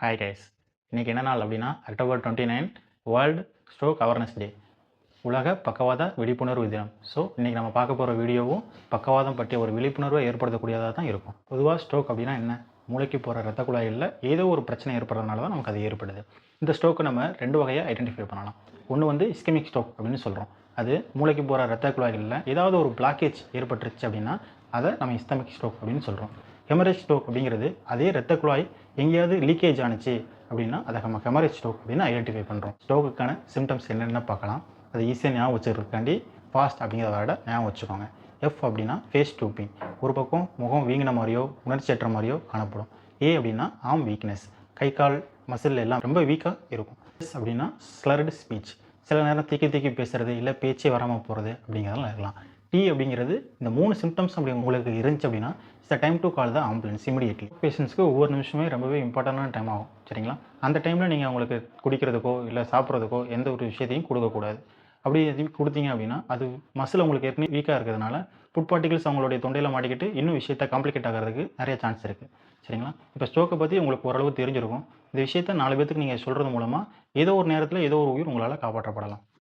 Hi guys இன்றைக்கி என்ன நாள் அப்படின்னா October twenty nine world stroke awareness day உலக பக்கவாத விழிப்புணர்வு தினம். ஸோ இன்றைக்கி நம்ம பார்க்க போகிற வீடியோவும் பக்கவாதம் பற்றிய ஒரு விழிப்புணர்வை ஏற்படுத்தக்கூடியதாக தான் இருக்கும். பொதுவாக ஸ்ட்ரோக் அப்படின்னா என்ன? மூளைக்கு போகிற ரத்த குழாயில் ஏதோ ஒரு பிரச்சனை ஏற்படுறதுனால தான் நமக்கு அது ஏற்படுது. இந்த ஸ்ட்ரோக்கை நம்ம ரெண்டு வகையாக ஐடென்டிஃபை பண்ணலாம். ஒன்று வந்து இஸ்கெமிக் ஸ்ட்ரோக் அப்படின்னு சொல்கிறோம் அது மூளைக்கு போகிற ரத்த குழாய்களில் ஏதாவது ஒரு பிளாக்கேஜ் ஏற்பட்டுருச்சு அப்படின்னா அதை நம்ம இஸ்தமிக் ஸ்ட்ரோக் அப்படின்னு சொல்கிறோம் ஹெமரேஜ் ஸ்டோக் அப்படிங்கிறது அதே ரத்த குழாய் எங்கேயாவது லீக்கேஜ் ஆனிச்சு அப்படின்னா அதை நம்ம ஹெமரேஜ் ஸ்டோக் அப்படின்னு ஐடென்டிஃபை பண்ணுறோம் ஸ்டோக்குக்கான சிம்டம்ஸ் என்னென்ன பார்க்கலாம். அதை ஈஸியாக ஞாபகம் வச்சுருக்காண்டி ஃபாஸ்ட் அப்படிங்கிறத விட ஞாபகம் வச்சுக்கோங்க. எஃப் அப்படின்னா ஃபேஸ் டூப்பிங் ஒரு பக்கம் முகம் வீங்கின மாதிரியோ உணர்ச்சியற்ற மாதிரியோ காணப்படும். ஏ அப்படின்னா ஆம் வீக்னஸ் கை கால் மசில் எல்லாம் ரொம்ப வீக்காக இருக்கும். எஸ் அப்படின்னா ஸ்லர்டு ஸ்பீச் சில நேரம் தீக்கி தீக்கி பேசுறது இல்லை பேச்சே வராமல் போகிறது அப்படிங்கிறதெல்லாம் இருக்கலாம். டி அப்படிங்கிறது இந்த மூணு சிம்டம்ஸ் அப்படி உங்களுக்கு இருந்துச்சு அப்படின்னா it's time to call the ambulance immediately பேஷண்ட்ஸ்க்கு ஒவ்வொரு நிமிஷமே ரொம்பவே இம்பார்ட்டண்டான டைம் ஆகும் சரிங்களா? அந்த டைமில் நீங்கள் அவங்களுக்கு குடிக்கிறதுக்கோ இல்லை சாப்பிட்றதுக்கோ எந்த ஒரு விஷயத்தையும் கொடுக்கக்கூடாது. அப்படி எதையும் கொடுத்தீங்க அப்படின்னா அது மசில் உங்களுக்கு ஏற்கனவே வீக்காக இருக்கிறதுனால ஃபுட் பார்ட்டிகல்ஸ் அவங்களுடைய தொண்டையில் மாட்டிக்கிட்டு இன்னும் விஷயத்த காம்ப்ளிகேட் ஆகிறதுக்கு நிறைய சான்ஸ் இருக்குது சரிங்களா? இப்போ ஸ்ட்ரோக்கை பற்றி உங்களுக்கு ஓரளவு தெரிஞ்சிருக்கும். இந்த விஷயத்த நாலு பேத்துக்கு நீங்கள் சொல்கிறது மூலமாக ஏதோ ஒரு நேரத்தில் ஏதோ ஒரு உயிர் உங்களால் காப்பாற்றப்படலாம்.